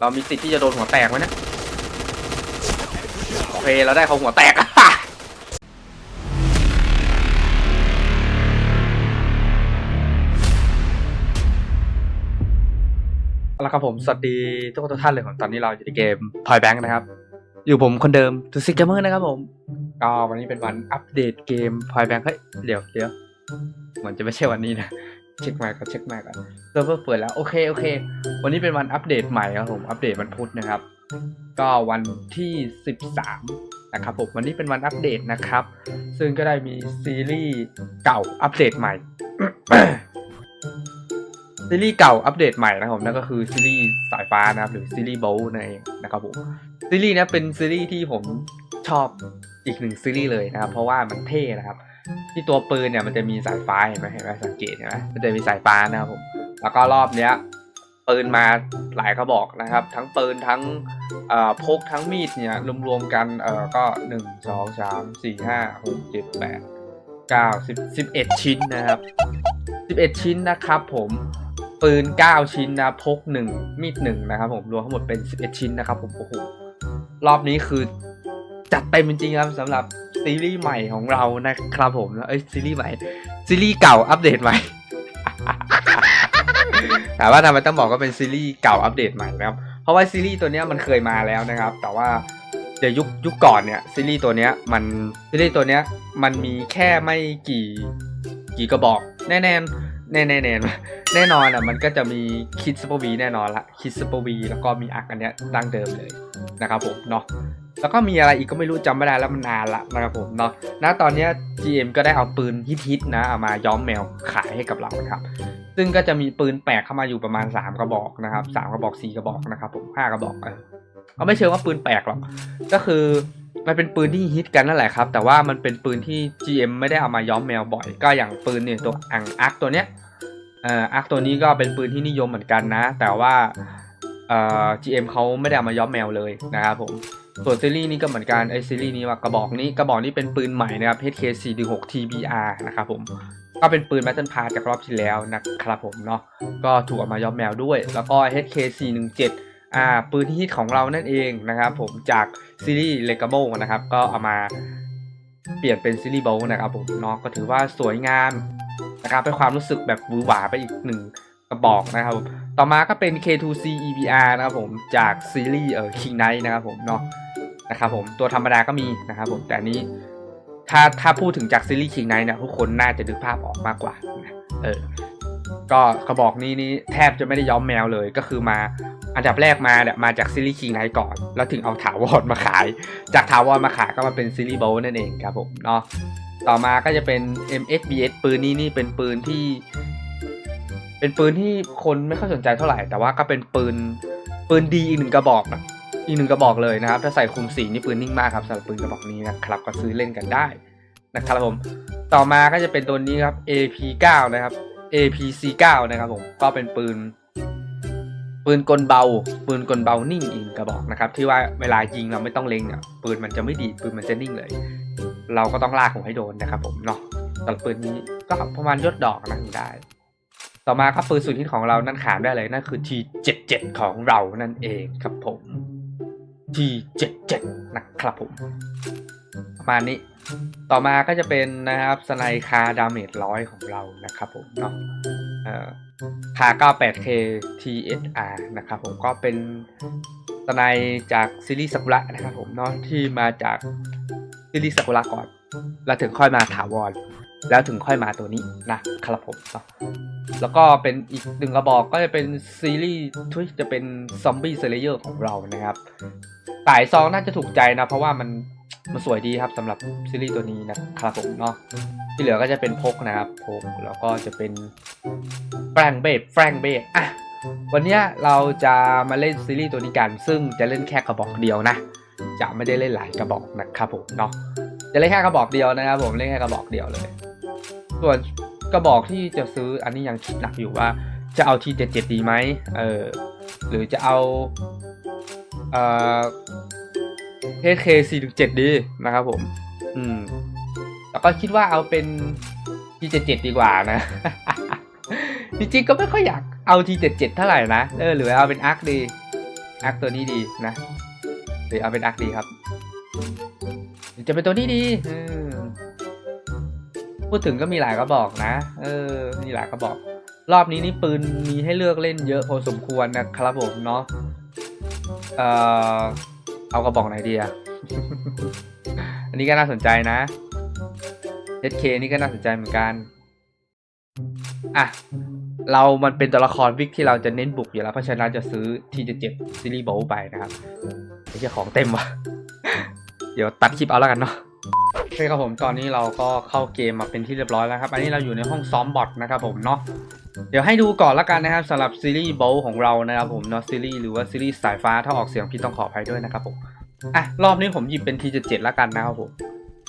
เรามีสิทธิ์ที่จะโดนหัวแตกไหมนะ โอเค เราได้เขาหัวแตกเอาละครับผม สวัสดีทุกคนทุกท่านเลยผมตอนนี้เราอยู่ในเกม Toy Bank นะครับ อยู่ผมคนเดิมทูซิกเกมเมอร์นะครับผม ก็วันนี้เป็นวันอัปเดตเกม Toy Bank เฮ้ย เดี๋ยวเดี๋ยวเหมือนจะไม่ใช่วันนี้นะ เช็คมาก่อนเช็คมาก่อนเซิร์ฟเวอร์เปิดแล้วโอเคโอเค วันนี้เป็นวันอัปเดตใหม่ครับผมอัปเดตวันพุธนะครับ ก็วันที่ 13 นะครับผมวันนี้เป็นวันอัปเดตนะครับ ซึ่งก็ได้มีซีรีส์เก่าอัปเดตใหม่ซีรีส์เก่าอัปเดตใหม่นะครับผมนั่นก็คือซีรีส์สายฟ้านะครับหรือซีรีส์โบว์นั่นเองนะครับผมซีรีส์นี้เป็นซีรีส์ที่ผมชอบอีกหนึ่งซีรีส์เลยนะครับ เพราะว่ามันเท่นะครับ ที่ตัวปืนเนี่ยมันจะมีสายฟ้าเห็นไหมเห็นไหมสังเกตเห็นไหมมันจะมีสายฟ้านะครับผมแล้วก็รอบเนี้ยปืนมาหลายกระบอกนะครับ ทั้งปืนทั้งพกทั้งมีดเนี่ยรวมๆกันเออก็หนึ่งสองสามสี่ห้าหกเจ็ดแปดเก้าสิบสิบเอ็ดชิ้นนะครับสิบเอ็ดชิ้นนะครับผมปืนเก้าชิ้นนะพกหนึ่งมีดหนึ่งนะครับผมรวมทั้งหมดเป็นสิบเอ็ดชิ้นนะครับผมโอ้โหรอบนี้คือจัดเต็มจริงๆครับสำหรับ ซีรีส์ใหม่ของเรานะครับผมเอ้ยซีรีส์ใหม่ซีรีส์เก่าอัปเดตใหม่ถามว่าทำไมต้องบอกว่าเป็นซีรีส์เก่าอัปเดตใหม่นะครับ เพราะว่าซีรีส์ตัวนี้มันเคยมาแล้วนะครับ แต่ว่าเดี๋ยวยุคยุคก่อนเนี่ยซีรีส์ตัวเนี้ยมันซีรีส์ตัวเนี้ยมันมีแค่ไม่กี่กี่กระบอกแน่แน่แน่แน่แน่แน่นอนอะมันก็จะมีคิดซูเปอร์วีแน่นอนละคิดซูเปอร์วีแล้วก็มีอักอันเนี้ยดั้งเดิมเลยนะครับผมเนาะ แล้วก็มีอะไรอีกก็ไม่รู้จำไม่ได้แล้วมันนานละนะครับผมเนาะณตอนนี้ GM ก็ได้เอาปืนฮิตๆนะเอามาย้อมแมวขายให้กับเรานะครับ ซึ่งก็จะมีปืนแปลกเข้ามาอยู่ประมาณ 3 กระบอกนะครับ3กระบอก 4 กระบอกนะครับผม5กระบอกเออก็ไม่เชิงว่าปืนแปลกหรอกก็คือมันเป็นปืนที่ฮิตกันนั่นแหละครับ แต่ว่ามันเป็นปืนที่ GM ไม่ได้เอามาย้อมแมวบ่อย ก็อย่างปืนเนี่ยตัวอังอาร์คตัวเนี้ยเอ่ออาร์คตัวนี้ก็เป็นปืนที่นิยมเหมือนกันนะ แต่ว่าเอ่อ GM เขาไม่ได้เอามาย้อมแมวเลยนะครับผม ส่วนซีรีส์นี้ก็เหมือนกันไอซีรีส์นี้ว่ากระบอกนี้กระบอกนี้เป็นปืนใหม่นะครับ HK416 TBR นะครับผมก็เป็นปืน Battle Pass จากรอบที่แล้วนะครับผมเนาะก็ถูกเอามาย้อมแมวด้วย แล้วก็ HK417 อ่าปืนที่ฮิตของเรานั่นเองนะครับผมจากซีรีส์เลกาโบนะครับก็เอามาเปลี่ยนเป็นซีรีส์โบนะครับผมเนาะก็ถือว่าสวยงามนะครับเป็นความรู้สึกแบบหวือหวาไปอีกหนึ่ง กระบอกนะครับ ต่อมาก็เป็น K2C EBR นะครับผมจากซีรีส์เอ่อ King Knight นะครับผมเนาะนะครับผมตัวธรรมดาก็มีนะครับผมแต่นี้ถ้าถ้าพูดถึงจากซีรีส์คิงไนท์เนี่ยทุกคนน่าจะนึกภาพออกมากกว่านะเออก็กระบอกนี้นี่แทบจะไม่ได้ย้อมแมวเลยก็คือมาอันดับแรกมาเนี่ยมาจากซีรีส์คิงไนท์ก่อน แล้วถึงเอาถาวรมาขาย จากถาวรมาขายก็มาเป็นซีรีส์โบว์นั่นเองครับผมเนาะต่อมาก็จะเป็น MSBS ปืนนี้นี่เป็นปืนที่ เป็นปืนที่คนไม่ค่อยสนใจเท่าไหร่ แต่ว่าก็เป็นปืนปืนดีอีกหนึ่งกระบอกนะอีกหนึ่งกระบอกเลยนะครับ ถ้าใส่คุมสีนี่ปืนนิ่งมากครับสำหรับปืนกระบอกนี้นะครับก็ซื้อเล่นกันได้นะครับผม ต่อมาก็จะเป็นตัวนี้ครับ AP9 นะครับ APC9 นะครับผมก็เป็นปืน ปืนกลเบา ปืนกลเบานิ่งอีกกระบอกนะครับ ที่ว่าเวลายิงเราไม่ต้องเล็งเนี่ยปืนมันจะไม่ดีปืนมันจะนิ่งเลย เราก็ต้องลากหัวให้โดนนะครับผมเนาะสำหรับปืนนี้ก็ประมาณยศดอกนะได้ ต่อมาครับปืนสุดฮิตของเรานั่นขามได้เลยนั่นคือ T77 ของเรานั่นเองครับผม T77 นะครับผม ประมาณนี้ ต่อมาก็จะเป็นนะครับสไนคาดาเมจร้อยของเรานะครับผมเนาะเอ่อคา 98K TSR นะครับผมก็เป็นสไนจากซีรีส์ซากุระนะครับผมเนาะที่มาจากซีรีส์ซากุระก่อน แล้วถึงค่อยมาถาวร แล้วถึงค่อยมาตัวนี้นะครับผมเนาะแล้วก็เป็นอีกหนึ่งกระบอกก็จะเป็นซีรีส์ที่จะเป็นซอมบี้เซเลเยอร์ของเรานะครับสายซองน่าจะถูกใจนะ เพราะว่ามันมันสวยดีครับสำหรับซีรีส์ตัวนี้นะครับผมเนาะที่เหลือก็จะเป็นพกนะครับพกแล้วก็จะเป็นแฟรงเบดแฟรงเบดอะวันนี้เราจะมาเล่นซีรีส์ตัวนี้กัน ซึ่งจะเล่นแค่กระบอกเดียวนะ จะไม่ได้เล่นหลายกระบอกนะครับผมเนาะจะเล่นแค่กระบอกเดียวนะครับผมเล่นแค่กระบอกเดียวเลย ส่วนกระบอกที่จะซื้ออันนี้ยังคิดหนักอยู่ว่า จะเอาทีเจ็ดเจ็ดดีไหมเออหรือจะเอาเอ่อ HK 417ดีนะครับผม อืมแล้วก็คิดว่าเอาเป็น G77 ดีกว่านะ จริงๆก็ไม่ค่อยอยากเอาทีเจ็ดเจ็ดเท่าไหร่นะ เออ หรือเอาเป็นอาร์คดีอาร์คตัวนี้ดีนะ หรือเอาเป็นอาร์คดีครับหรือจะเป็นตัวนี้ดี เออ พูดถึงก็มีหลายกระบอกนะ เออ มีหลายกระบอก รอบนี้นี่ปืนมีให้เลือกเล่นเยอะพอสมควรนะครับผมเนาะ เออเอากระบอกไหนดีอะอันนี้ก็น่าสนใจนะ SK นี่ก็น่าสนใจเหมือนกัน อะ เรามันเป็นตัวละครวิกที่เราจะเน้นบุกอยู่แล้ว เพราะฉะนั้นจะซื้อที่จะเจ็บซีรีส์โบไปนะครับไม่ใช่ของเต็มวะเดี๋ยวตัดคลิปเอาแล้วกันเนาะ โอเคครับผมตอนนี้เราก็เข้าเกมมาเป็นที่เรียบร้อยแล้วครับ อันนี้เราอยู่ในห้องซ้อมบอทนะครับผมเนาะเดี๋ยวให้ดูก่อนละกันนะครับสำหรับซีรีส์โบลของเรานะครับผมเนาะซีรีส์หรือว่าซีรีส์สายฟ้าถ้าออกเสียงพี่ต้องขออภัยด้วยนะครับผมอะรอบนี้ผมหยิบเป็น T77 แล้วกันนะครับผม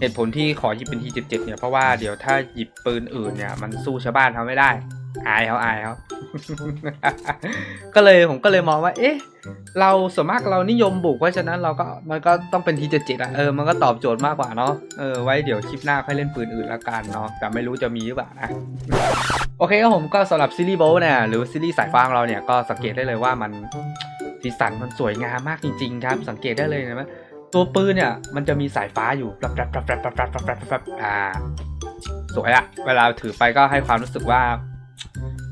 เหตุผลที่ขอหยิบเป็น T77 เนี่ยเพราะว่าเดี๋ยวถ้าหยิบปืนอื่นเนี่ยมันสู้ชาวบ้านเขาไม่ได้ อายเขาอายเขา ก็เลยผมก็เลยมองว่า เอ๊ะ เราส่วนมากเรานิยมบุก เพราะฉะนั้นเราก็มันก็ต้องเป็น T77 อะเออ มันก็ตอบโจทย์มากกว่าเนาะ เออ ไว้เดี๋ยวคลิปหน้าค่อยเล่นปืนอื่นละกันเนาะ แต่ไม่รู้จะมีหรือเปล่านะ โอเคครับผมก็สำหรับซีรีส์โบเนี่ยหรือซีรีส์สายฟ้าของเราเนี่ยก็สังเกตได้เลยว่ามันสีสันมันสวยงามมากจริงๆครับ สังเกตได้เลยนะว่าตัวปืนเนี่ยมันจะมีสายฟ้าอยู่ป๊บแป๊บแป๊บแป๊บแป๊บแป๊บแป๊บปั๊บอ่าสวยอะเวลาถือไปก็ให้ความรู้สึกว่า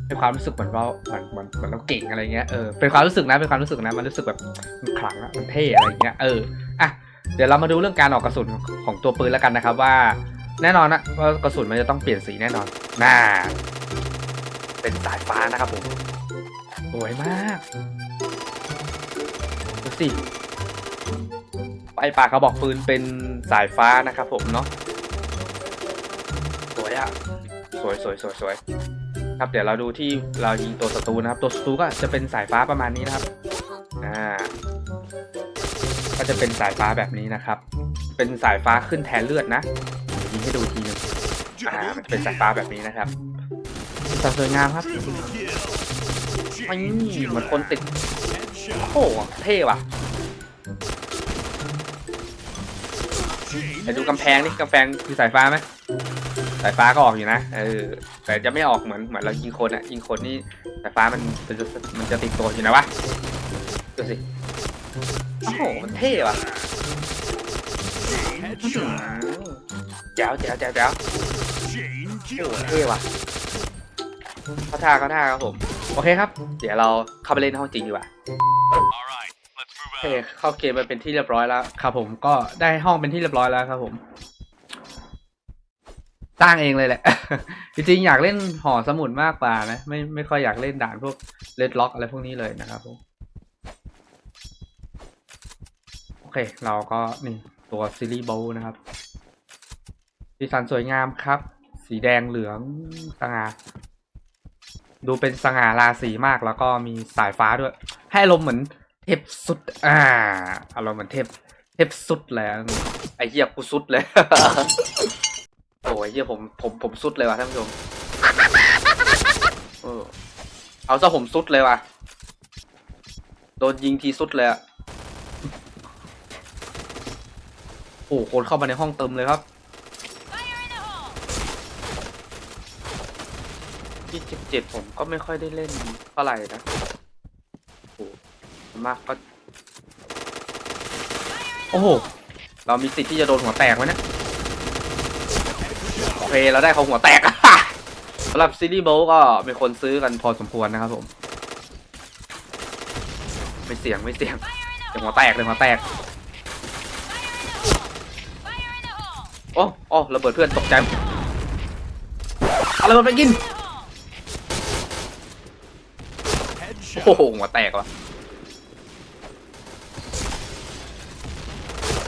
ให้ความรู้สึกเหมือนว่าเหมือนเหมือนเหมือนเราเก่งอะไรเงี้ยเออเป็นความรู้สึกนะเป็นความรู้สึกนะมันรู้สึกแบบมันขลังอะมันเท่อะไรเงี้ยเอออะเดี๋ยวเรามาดูเรื่องการออกกระสุนของตัวปืนแล้วกันนะครับว่า แน่นอนนะว่ากระสุนมันจะต้องเปลี่ยนสีแน่นอนน่าเป็นสายฟ้านะครับผมสวยมากดูสิไฟป่ากระบอกปืนเป็นสายฟ้านะครับผมเนาะสวยอะสวยสวยสวยสวย ครับเดี๋ยวเราดูที่เรายิงตัวศัตรูนะครับ ตัวศัตรูก็จะเป็นสายฟ้าประมาณนี้นะครับอ่าก็จะเป็นสายฟ้าแบบนี้นะครับ เป็นสายฟ้าขึ้นแทนเลือดนะยิงให้ดูทีนึงอ่ามันจะเป็นสายฟ้าแบบนี้นะครับสวยงามครับนี่เหมือนคนติดโอ้โหเท่ว่ะไปดูกำแพงนี่กำแพงคือสายฟ้าไหม สายฟ้าก็ออกอยู่นะ เออ แต่จะไม่ออกเหมือนเหมือนเรายิงคนอะยิงคนนี่สายฟ้ามันมันจะมันจะติดตัวอยู่นะวะ ดูสิ โอ้โห มันเท่ว่ะแจ๋วแจ๋วแจ๋วแจ๋วโอ้โหเท่ว่ะเข้าท่าเข้าท่าครับผม โอเคครับ เดี๋ยวเราเข้าไปเล่นในห้องจริงดีกว่าโอเคเข้าเกมไปเป็นที่เรียบร้อยแล้วครับผมก็ได้ห้องเป็นที่เรียบร้อยแล้วครับผม สร้างเองเลยแหละ จริงๆอยากเล่นหอสมุดมากกว่านะไม่ไม่ค่อยอยากเล่นด่านพวกเลดล็อกอะไรพวกนี้เลยนะครับผมโอเค เราก็นี่ตัวซีรีส์โบลนะครับสีสันสวยงามครับ สีแดงเหลืองสง่าดูเป็นสง่าราศีมากแล้วก็มีสายฟ้าด้วย ให้อารมณ์เหมือนเทพสุด อ่าอารมณ์เหมือนเทพเทพสุดแล้วไอเหี้ยกูสุดเลย อ้ยเหี้ยผมผมผมสุดเลยว่ะท่านผู้ชมเออเอาซะผมสุดเลยว่ะ โดนยิงทีสุดเลยอะโอ้โหคนเข้ามาในห้องเติมเลยครับที่เจ็ดเจ็ดผมก็ไม่ค่อยได้เล่นเท่าไหร่นะโอ้โหมากก็โอ้โห เรามีสิทธิ์ที่จะโดนหัวแตกไหมเนะ เคเราได้เขาหัวแตก สำหรับซีรีส์โบก็มีคนซื้อกันพอสมควรนะครับผม ไม่เสียงไม่เสียงเสียงหัวแตกเลยหัวแตก โอ้โอ้ระเบิดเพื่อนตกใจเอาระเบิดไปกิน โอ้โหหัวแตกว่ะ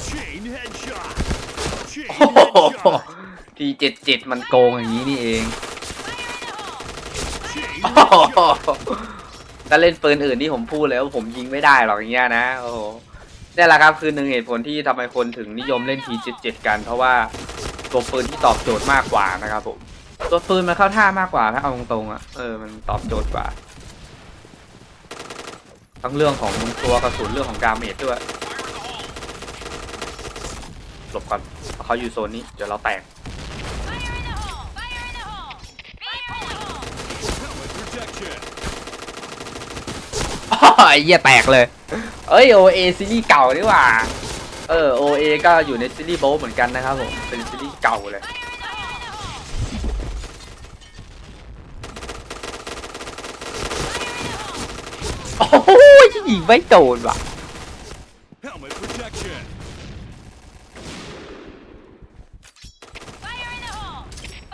Chain headshot. Chain โอ้โห headshot. ทีเจ็ดเจ็ดมันโกงอย่างนี้นี่เอง Chain โอ้โห headshot. ถ้าเล่นปืนอื่นที่ผมพูดแล้วาผมยิงไม่ได้หรอกอย่างเงี้ยนะโอ้โหนี่แหละครับคือหนึ่งเหตุผลที่ทำไมคนถึงนิยมเล่นทีเจ็ดเจ็ดกัน เพราะว่าตัวปืนที่ตอบโจทย์มากกว่านะครับผมตัวปืนมันเข้าท่ามากกว่าถ้าเอาตรงๆอะเออมันตอบโจทย์กว่า ทั้งเรื่องของตัวกระสุนเรื่องของดาเมจด้วยหลบก่อนเพราะเขาอยู่โซนนี้เดี๋ยวเราแตก ไอ้เหี้ยแตกเลย เอ้ย OA ซีรีส์เก่าดีกว่า เออ OA ก็อยู่ในซีรีส์โบทเหมือนกันนะครับผม เป็นซีรีส์เก่าเลย โอ้โหยิงไม่โดนว่ะ Helmet protection.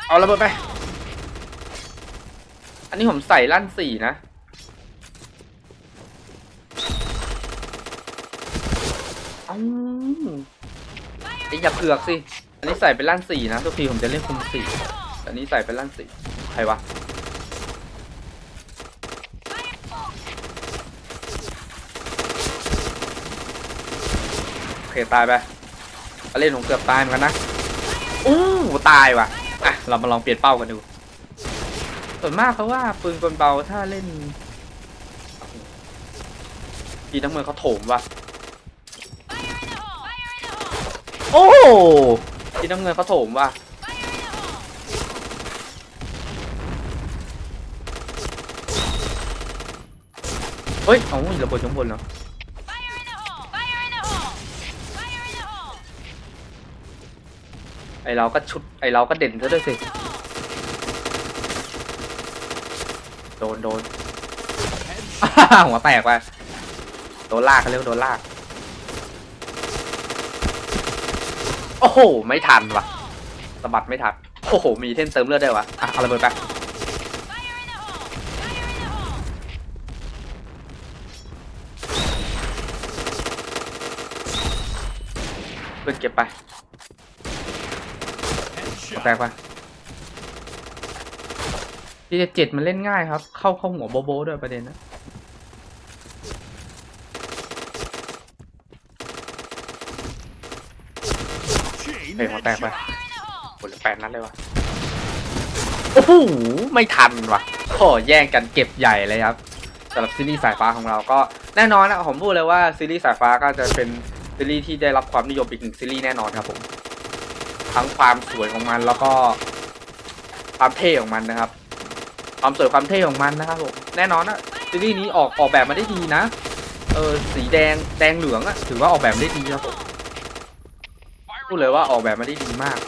เอาระเบิดไป อันนี้ผมใส่ลั่นสี่นะ อ้าไอ้อย่าเผือกสิ อันนี้ใส่เป็นลั่นสี่นะทุกทีผมจะเล่นคุมสี่อันนี้ใส่เป็นลั่นสี่ใครวะโอเคตายไปเล่นผมเกือบตายเหมือนกันนะอู้ตายว่ะอะเรามาลองเปลี่ยนเป้ากันดู ส่วนมากเขาว่าปืนกลเบาถ้าเล่น ทีน้ำเมืองเขาโถมว่ะ โอ้ทีน้ำเงินเขาโถมว่ะเฮ้ยเอาระเบิดข้างบนเนาะไอเราก็ชุดไอเราก็เด่นซะด้วยสิโดนโดนหัวแตกไปโดนลากเขาเรียกว่าโดนลาก โอ้โห ไม่ทันว่ะสะบัดไม่ทัน โอ้โห มีเท่นเติมเลือดได้วะอะเอาระเบิดไปเพื่อนเก็บไปแตกไปทีเจ็ดมันเล่นง่ายครับ เข้าเข้าหัวโบโบด้วยประเด็นนะ เฮ้ยหัวแตกไป headshot. คนละแปดนัดเลยวะโอ้โหไม่ทันว่ะโอ้แย่งกันเก็บใหญ่เลยครับสำหรับซีรีส์สายฟ้าของเราก็แน่นอนนะผมพูดเลยว่าซีรีส์สายฟ้าก็จะเป็นซีรีส์ที่ได้รับความนิยมอีกหนึ่งซีรีส์แน่นอนครับผมทั้งความสวยของมันแล้วก็ความเท่ของมันนะครับ ความสวยความเท่ของมันนะครับผมแน่นอนนะซีรีส์นี้ออกออกแบบมาได้ดีนะเออสีแดงแดงเหลืองอะถือว่าออกแบบได้ดีครับผม พูดเลยว่าออกแบบมาได้ดีมาก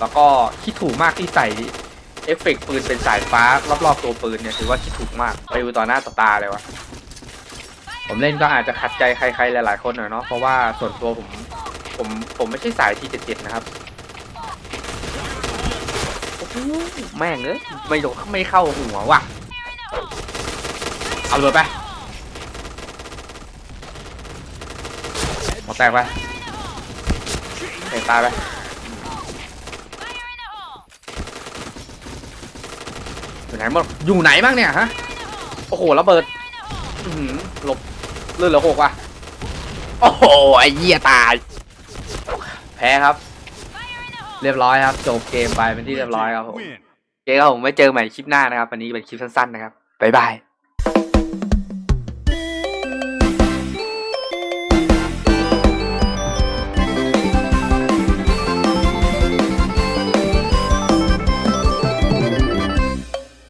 แล้วก็คิดถูกมากที่ใส่เอฟเฟกต์ปืนเป็นสายฟ้ารอบๆตัวปืนเนี่ยถือว่าคิดถูกมากไปดูต่อหน้าต่อตาเลยวะผมเล่นก็อาจจะขัดใจใครๆหลายๆคนหน่อยเนาะเพราะว่าส่วนตัวผมผมผมไม่ใช่สายทีเจ็ดนะครับโอ้โหแม่งเอ้ยไม่โดนไม่เข้าหัวว่ะเอาเลยไปหมดแตกไป เตะตายไปอยู่ไหนหมดอยู่ไหนบ้างเนี่ยฮะ โอ้โหระเบิดอื้อหือหลบเลือดเหลือหกว่ะ โอ้โห ไอ้เหี้ยตาย แพ้ครับ เรียบร้อยครับ จบเกมไปเป็นที่เรียบร้อยครับผม Win. เกมครับผมไว้เจอใหม่คลิปหน้านะครับ วันนี้เป็นคลิปสั้นๆนะครับ บ๊ายบาย